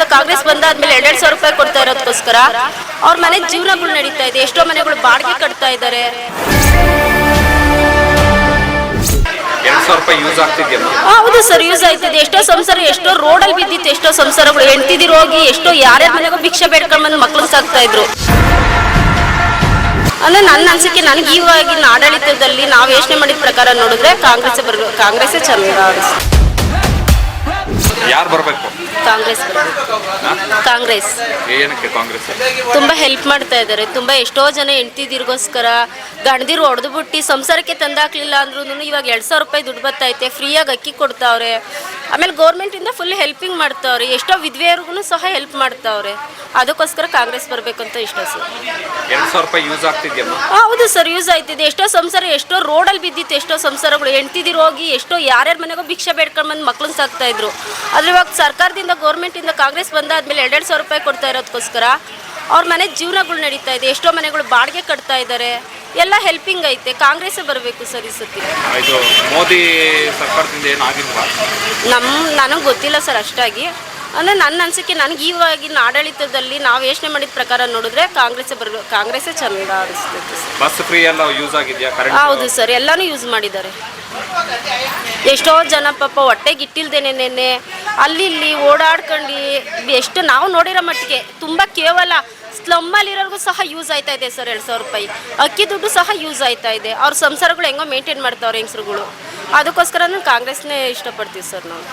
ಕಾಂಗ್ರೆಸ್ ಬಂದಾದ್ಮೇಲೆ ಎರಡ್ ಸಾವಿರ ರೂಪಾಯಿ ಕೊಡ್ತಾ ಇರೋದಕ್ಕೋಸ್ಕರ ಅವ್ರ ಮನೆ ಜೀವನಗಳು ನಡೀತಾ ಇದೆ ಎಷ್ಟೋ ಮನೆಗಳು ಬಾಡಿಗೆ ಕಟ್ತಾ ಇದ್ದಾರೆ ಹೌದು ಸರ್ ಯೂಸ್ ಆಯ್ತಿದೆ ಎಷ್ಟೋ ಸಂಸಾರ ಎಷ್ಟೋ ರೋಡಲ್ಲಿ ಬಿದ್ದಿತ್ತು ಎಷ್ಟೋ ಸಂಸಾರಗಳು. ಹೆಂಡ್ತಿದಿರು ಹೋಗಿ ಎಷ್ಟೋ ಯಾರ್ಯಾರ ಮನೆಗೂ ಭಿಕ್ಷೆ ಬೇಡ್ಕೊಂಡ್ ಬಂದು ಮಕ್ಳು ಸಾಕ್ತಾ ಇದ್ರು. ಅಂದ್ರೆ ನನ್ನ ಅನ್ಸಿಕೆ ನನಗೆ ಇವಾಗಿನ ಆಡಳಿತದಲ್ಲಿ ನಾವು ಯೋಚನೆ ಮಾಡಿದ ಪ್ರಕಾರ ನೋಡಿದ್ರೆ ಕಾಂಗ್ರೆಸ್ ಬರ್ಬೇಕು ಕಾಂಗ್ರೆಸ್ ಅನಿಸ್ತು ಯಾರು ಬರಬೇಕು? ಕಾಂಗ್ರೆಸ್ ಕಾಂಗ್ರೆಸ್. ಏನಕ್ಕೆ ಕಾಂಗ್ರೆಸ್? ತುಂಬಾ ಹೆಲ್ಪ್ ಮಾಡ್ತಾ ಇದ್ದಾರೆ. ತುಂಬಾ ಎಷ್ಟೋ ಜನ ಹೆಂಡ್ತಿದಿರ್ಗೋಸ್ಕರ ಗಂಡದಿರು ಹೊಡೆದು ಬಿಟ್ಟು ಸಂಸಾರಕ್ಕೆ ತಂದಾಕ್ಲಿಲ್ಲ ಅಂದ್ರೂ ಇವಾಗ ಎರಡ್ ಸಾವಿರ ರೂಪಾಯಿ ದುಡ್ಡು ಬರ್ತೈತೆ. ಫ್ರೀಯಾಗಿ ಅಕ್ಕಿ ಕೊಡ್ತಾವ್ರೆ. ಆಮೇಲೆ ಗೌರ್ಮೆಂಟಿಂದ ಫುಲ್ ಹೆಲ್ಪಿಂಗ್ ಮಾಡ್ತಾವ್ರೆ. ಎಷ್ಟೋ ವಿಧವೆಯರ್ಗೂ ಸಹ ಹೆಲ್ಪ್ ಮಾಡ್ತಾವ್ರೆ. ಅದಕ್ಕೋಸ್ಕರ ಕಾಂಗ್ರೆಸ್ ಬರ್ಬೇಕು ಅಂತ ಇಷ್ಟ ಸರ್. ಎರಡ್ ಸಾವಿರ ರೂಪಾಯಿ ಯೂಸ್ ಆಗ್ತಿದ್ಯಮ್ಮ ಹೌದು ಸರ್ ಯೂಸ್ ಆಯ್ತಿದೆ. ಎಷ್ಟೋ ಸಂಸಾರ ಎಷ್ಟೋ ರೋಡಲ್ಲಿ ಬಿದ್ದಿತ್ತು ಎಷ್ಟೋ ಸಂಸಾರಗಳು. ಹೆಂಡ್ತಿದಿರು ಹೋಗಿ ಎಷ್ಟೋ ಯಾರ್ಯಾರ ಮನೆಗೂ ಭಿಕ್ಷೆ ಬೇಡ್ಕೊಂಡು ಬಂದು ಮಕ್ಳನ್ನ ಸಾಕ್ತಾ ಇದ್ರು ಆದ್ರೆ ಇವಾಗ ಸರ್ಕಾರದಿಂದ ಗೌರ್ಮೆಂಟಿಂದ ಕಾಂಗ್ರೆಸ್ ಬಂದಾದ್ಮೇಲೆ ಎರಡೆರಡು ಸಾವಿರ ರೂಪಾಯಿ ಕೊಡ್ತಾ ಇರೋದಕ್ಕೋಸ್ಕರ ಅವ್ರ ಮನೆ ಜೀವನಗಳು ನಡೀತಾ ಇದೆ. ಎಷ್ಟೋ ಮನೆಗಳು ಬಾಡಿಗೆ ಕಟ್ತಾ ಇದ್ದಾರೆ ಎಲ್ಲ ಹೆಲ್ಪಿಂಗ್ ಐತೆ. ಕಾಂಗ್ರೆಸ್ ಬರಬೇಕು ಸರ್ ಈ ಸತಿ. ಇದು ಮೋದಿ ಸರ್ಕಾರದಿಂದ ಏನಾಗಿಲ್ವಾ ನಮ್ಮ ನನಗೆ ಗೊತ್ತಿಲ್ಲ ಸರ್ ಅಷ್ಟಾಗಿ. ಅಂದರೆ ನನ್ನ ಅನಿಸಿಕೆ ನನಗೆ ಇವಾಗಿನ ಆಡಳಿತದಲ್ಲಿ ನಾವು ಯೋಚನೆ ಮಾಡಿದ ಪ್ರಕಾರ ನೋಡಿದ್ರೆ ಕಾಂಗ್ರೆಸ್ ಕಾಂಗ್ರೆಸ್ ಕಾಂಗ್ರೆಸ್ಸೇ ಚಂದ ಅನಿಸ್ತೈತೆ ಬಸ್ ಫ್ರೀ ಎಲ್ಲ ಯೂಸ್ ಆಗಿದ್ಯಾ ಕರೆಂಟ್ ಹೌದು ಸರ್ ಎಲ್ಲಾನು ಯೂಸ್ ಮಾಡಿದ್ದಾರೆ. ಎಷ್ಟೋ ಜನ ಪಾಪ ಹೊಟ್ಟೆಗೆ ಇಟ್ಟಿಲ್ದೇನೆ ನೆನ್ನೆ. ಅಲ್ಲಿ ಇಲ್ಲಿ ಓಡಾಡ್ಕೊಂಡು ಎಷ್ಟು ನಾವು ನೋಡಿರೋ ಮಟ್ಟಿಗೆ ತುಂಬ ಕೇವಲ ಸ್ಲಮ್ಮಲ್ಲಿರೋರ್ಗೂ ಸಹ ಯೂಸ್ ಆಯ್ತಾ ಇದೆ ಸರ್ ಎರಡು ಸಾವಿರ ರೂಪಾಯಿ. ಅಕ್ಕಿ ದುಡ್ಡು ಸಹ ಯೂಸ್ ಆಯ್ತಾ ಇದೆ. ಅವ್ರ ಸಂಸಾರಗಳು ಹೆಂಗೋ ಮೇಂಟೈನ್ ಮಾಡ್ತಾವ್ರೆ ಹೆಂಗಸ್ರುಗಳು. ಅದಕ್ಕೋಸ್ಕರ ಕಾಂಗ್ರೆಸ್ನೇ ಇಷ್ಟಪಡ್ತೀವಿ ಸರ್ ನಾವು.